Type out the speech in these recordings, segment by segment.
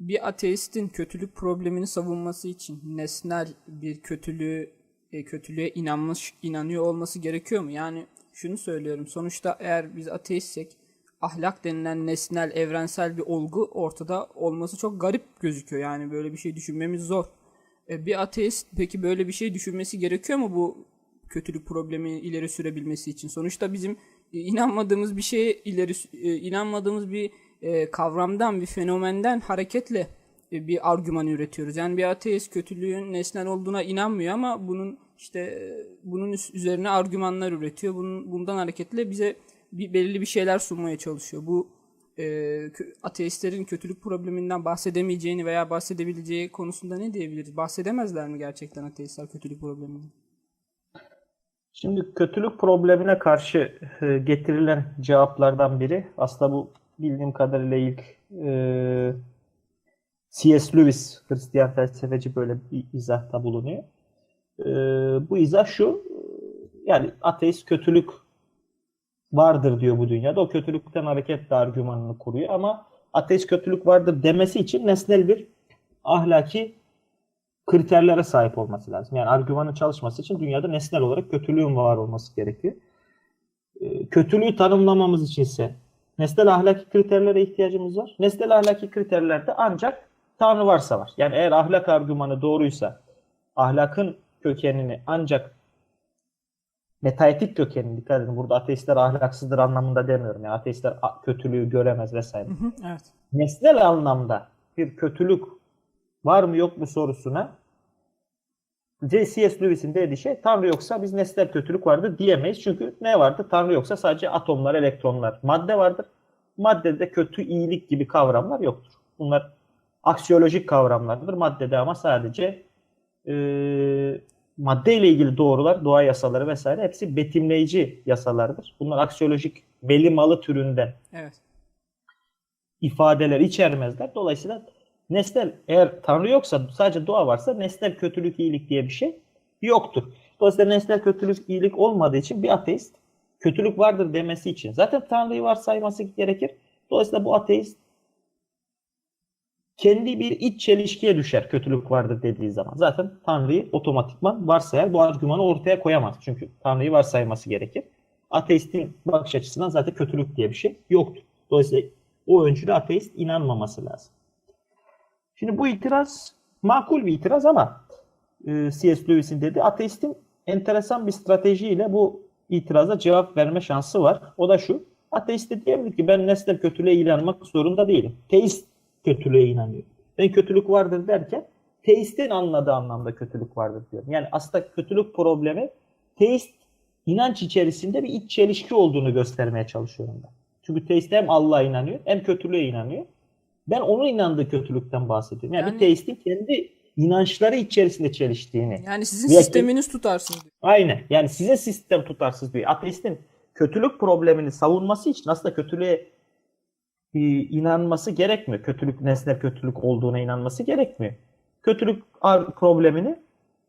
bir ateistin kötülük problemini savunması için nesnel bir kötülüğü e, kötülüğe inanmış inanıyor olması gerekiyor mu? Yani şunu söylüyorum. Sonuçta eğer biz ateistsek ahlak denilen nesnel evrensel bir olgu ortada olması çok garip gözüküyor. Yani böyle bir şey düşünmemiz zor. E, bir ateist peki böyle bir şey düşünmesi gerekiyor mu bu kötülük problemini ileri sürebilmesi için? Sonuçta bizim e, inanmadığımız bir şeye ileri inanmadığımız bir e, kavramdan, bir fenomenden hareketle e, bir argüman üretiyoruz. Yani bir ateist kötülüğün nesnel olduğuna inanmıyor ama bunun işte e, bunun üzerine argümanlar üretiyor. Bunun, bundan hareketle bize bir belirli bir şeyler sunmaya çalışıyor. Bu e, ateistlerin kötülük probleminden bahsedemeyeceğini veya bahsedebileceği konusunda ne diyebiliriz? Bahsedemezler mi gerçekten ateistler kötülük probleminden? Şimdi kötülük problemine karşı getirilen cevaplardan biri aslında bu bildiğim kadarıyla ilk e, C.S. Lewis Hristiyan felsefeci böyle bir izahta bulunuyor. E, bu izah şu yani ateist kötülük vardır diyor bu dünyada. O kötülükten hareketle argümanını kuruyor ama ateist kötülük vardır demesi için nesnel bir ahlaki kriterlere sahip olması lazım. Yani argümanın çalışması için dünyada nesnel olarak kötülüğün var olması gerekiyor. Ee, Kötülüğü tanımlamamız için ise nesnel ahlaki kriterlere ihtiyacımız var. Nesnel ahlaki kriterlerde ancak Tanrı varsa var. Yani eğer ahlak argümanı doğruysa ahlakın kökenini ancak metaetik kökenini dikkat edin. Burada ateistler ahlaksızdır anlamında demiyorum. Yani ateistler kötülüğü göremez vesaire Hı hı, evet. nesnel anlamda bir kötülük var mı yok mu sorusuna C.S. Lewis'in dediği şey Tanrı yoksa biz nesnel kötülük vardır diyemeyiz. Çünkü ne vardır? Tanrı yoksa sadece atomlar, elektronlar, madde vardır. Maddede kötü, iyilik gibi kavramlar yoktur. Bunlar aksiyolojik kavramlardır. Maddede ama sadece e, madde ile ilgili doğrular, doğa yasaları vesaire hepsi betimleyici yasalardır. Bunlar aksiyolojik veli malı türünden Evet. ifadeler içermezler. Dolayısıyla nesnel eğer Tanrı yoksa sadece doğa varsa nesnel kötülük iyilik diye bir şey yoktur. Dolayısıyla nesnel kötülük iyilik olmadığı için bir ateist kötülük vardır demesi için zaten Tanrı'yı varsayması gerekir. Dolayısıyla bu ateist kendi bir iç çelişkiye düşer kötülük vardır dediği zaman. Zaten Tanrı'yı otomatikman varsayar. Bu argümanı ortaya koyamaz. Çünkü Tanrı'yı varsayması gerekir. Ateistin bakış açısından zaten kötülük diye bir şey yoktur. Dolayısıyla o öncülü ateist inanmaması lazım. Şimdi bu itiraz makul bir itiraz ama e, C.S. Lewis'in dediği ateistin enteresan bir stratejiyle bu itiraza cevap verme şansı var. O da şu. Ateist de diyebilir ki ben nesnel kötülüğe inanmak zorunda değilim. Teist kötülüğe inanıyor. Ben kötülük vardır derken teistin anladığı anlamda kötülük vardır diyorum. Yani aslında kötülük problemi teist inanç içerisinde bir iç çelişki olduğunu göstermeye çalışıyorum ben. Çünkü teist hem Allah'a inanıyor hem kötülüğe inanıyor. Ben onun inandığı kötülükten bahsediyorum. Yani, Yani- bir teistin kendi inançları içerisinde çeliştiğini. Yani sizin Veya- sisteminiz tutarsız diyor. Aynen. Yani sizin sistem tutarsız diyor. Ateistin kötülük problemini savunması için aslında kötülüğe e, inanması gerekmiyor. Kötülük nesne kötülük olduğuna inanması gerekmiyor. Kötülük problemini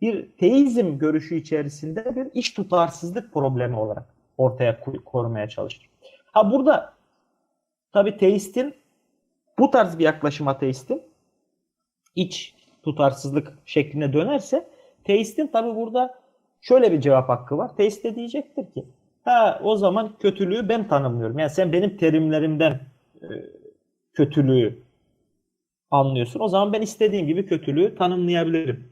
bir teizm görüşü içerisinde bir iç tutarsızlık problemi olarak ortaya ko- korumaya çalışır. Ha burada tabi teistin bu tarz bir yaklaşım ateistin iç tutarsızlık şekline dönerse teistin tabi burada şöyle bir cevap hakkı var. Teist de diyecektir ki ha o zaman kötülüğü ben tanımlıyorum. Yani sen benim terimlerimden e, kötülüğü anlıyorsun. O zaman ben istediğim gibi kötülüğü tanımlayabilirim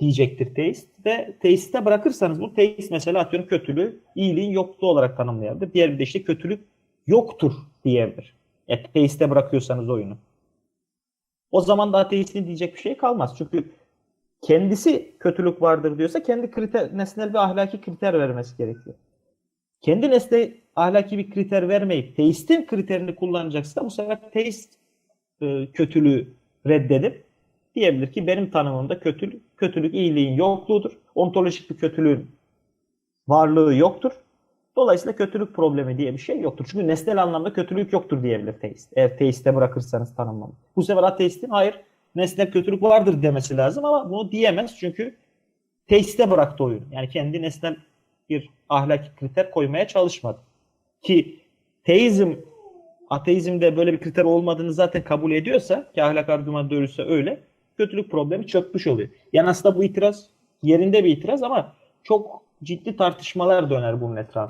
diyecektir teist. Ve teiste bırakırsanız bu teist mesela atıyorum kötülüğü iyiliğin yokluğu olarak tanımlayabilir. Diğer bir de işte kötülük yoktur diyebilir. Yani teiste bırakıyorsanız oyunu. O zaman da ateistin diyecek bir şey kalmaz. Çünkü kendisi kötülük vardır diyorsa kendi kriter, nesnel bir ahlaki kriter vermesi gerekiyor. Kendi nesne ahlaki bir kriter vermeyip teistin kriterini kullanacaksa bu sefer teist e, kötülüğü reddedip diyebilir ki benim tanımımda kötülük, kötülük iyiliğin yokluğudur. Ontolojik bir kötülüğün varlığı yoktur. Dolayısıyla kötülük problemi diye bir şey yoktur. Çünkü nesnel anlamda kötülük yoktur diyebilir teist. Eğer teiste bırakırsanız tanımlamayı. Bu sefer ateistin hayır nesnel kötülük vardır demesi lazım ama bunu diyemez çünkü teiste bıraktı oyunu. Yani kendi nesnel bir ahlaki kriter koymaya çalışmadı. Ki teizm ateizmde böyle bir kriter olmadığını zaten kabul ediyorsa ki ahlak argümanı doğruysa öyle kötülük problemi çökmüş oluyor. Yani aslında bu itiraz yerinde bir itiraz ama çok ciddi tartışmalar döner bunun etrafında.